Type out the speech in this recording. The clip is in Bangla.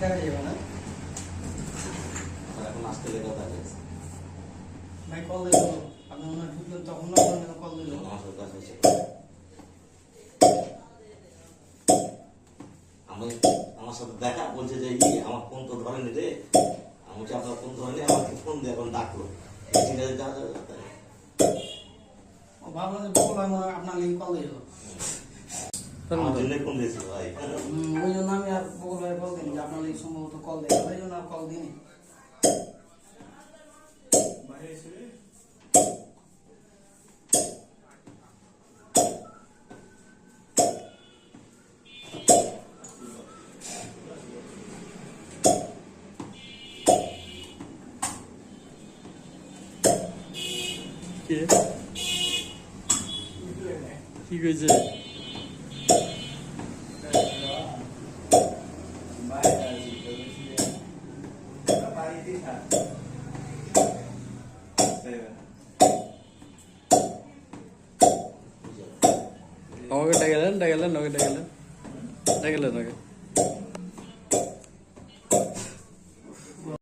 দেখা যাবে না। এখন আসতে লেগে দেখা ভাই কল দিল। আপনি ঢুকলেন তখন আপনার কল দিল। আমার সাথে দেখা আমি আমার সাথে দেখা বলছে যে ই আমার ফোন তো ধরেনি রে। আমি বলছি আপনার ফোন ধরেনি আমাকে ফোন দিয়ে এখন ডাকলো। ঠিক আছে যা ভাবলাম যে আপনার লিঙ্ক কল দিল। ওই জন্য আমি আর বকুল ভাই কল দিন যে আপনার লিঙ্ক সম্ভবত কল দিল ওই জন্য কল দিনি কে? কি কইছে നോക്കട്ടെ നോക്കട്ടെ നോക്കട്ടെ നോക്കട്ടെ